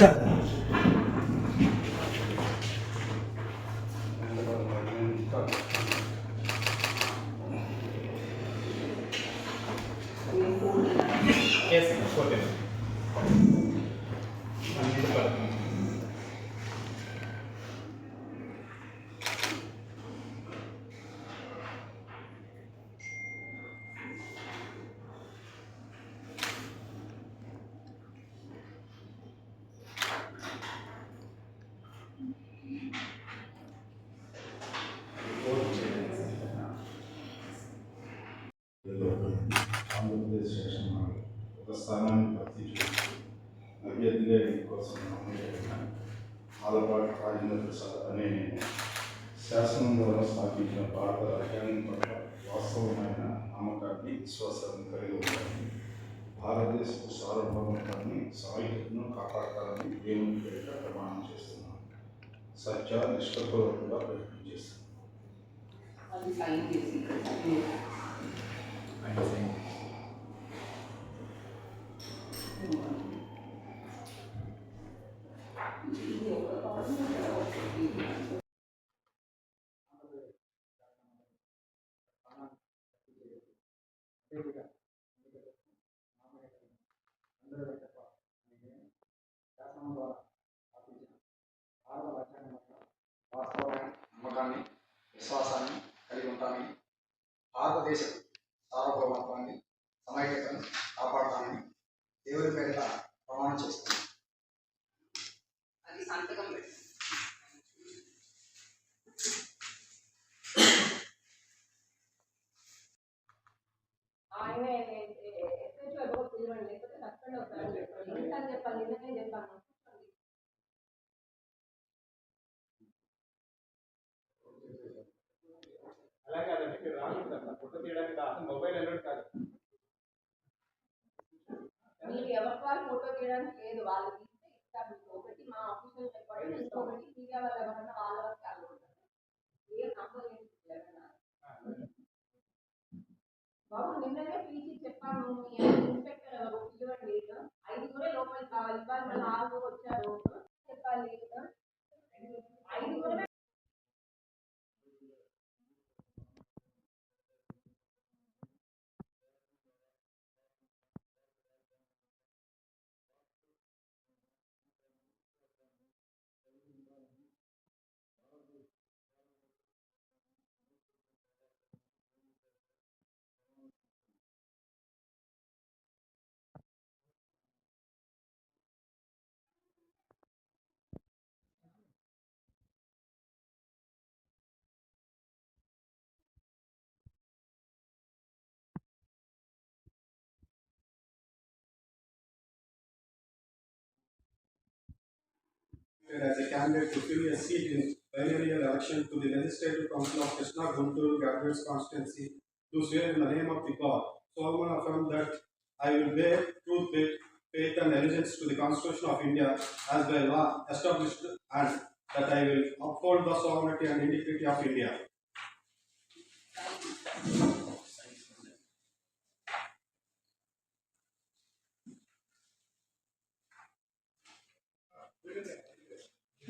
Yes, sure. Alapati Rajendra Prasad అనే నేను శాసనం ద్వారా స్థాపించిన భారత రాజ్యాంగం పట్ల వాస్తవమైన నమ్మకాన్ని విశ్వాసాన్ని కలిగి ఉంటాను భారతదేశపు సార్వభౌమత్వాన్ని సాయుధను కాపాడతానని దేవుని పేరిట ప్రమాణం చేస్తున్నాను సత్య నిష్ఠపూర్వకంగా ప్రయత్నం చేస్తున్నాను వాస్తవమైన నమ్మకాన్ని విశ్వాసాన్ని కలిగి ఉంటానని భారతదేశ సార్వభౌమత్వాన్ని సమైక్యతను కాపాడుతానని దేవుని పేరిట మీరు రాకూడదు అట్లా ఫోటో తీయడానికి అసలు మొబైల్ అలర్ట్ కాదు. మీరు ఎవరికి వాళ్ళు ఫోటో తీయడానికి లేదు. వాళ్ళు తీస్తే ఇస్తారు మీకు. ఒకటి మా ఆఫీషియల్ రికార్డ్ ఇంకొకటి మీడియా వాళ్ళు ఎవరన్నా వాళ్ళ వరకు అనుకుంటారు ఏ నంబర్ ఏంటి బాబు నిన్ననే పిలిచి చెప్పాను. మీ ఇన్స్పెక్టర్ ఎవరు? పిలవండి. ఐదుగురే లోపలికి కావాలి ఇవాళ మళ్ళీ ఆరుగురు వచ్చారు. As a candidate to fill a seat in biennial election to the Legislative Council of Krishna Guntur Graduates Constituency, do swear in the name of the God. solemnly affirm that I will bear truth, faith, faith and allegiance to the Constitution of India as by law established and that I will uphold the sovereignty and integrity of India.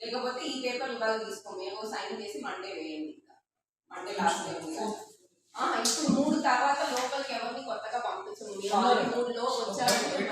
లేకపోతే ఈ paper ఇవాళ తీసుకో మేము sign చేసి Monday వేయండి ఇంకా. Monday last ఇప్పుడు మూడు తర్వాత లోపలికి ఎవరిని కొత్తగా పంపించము మీరు మూడు లోపు వచ్చారంటే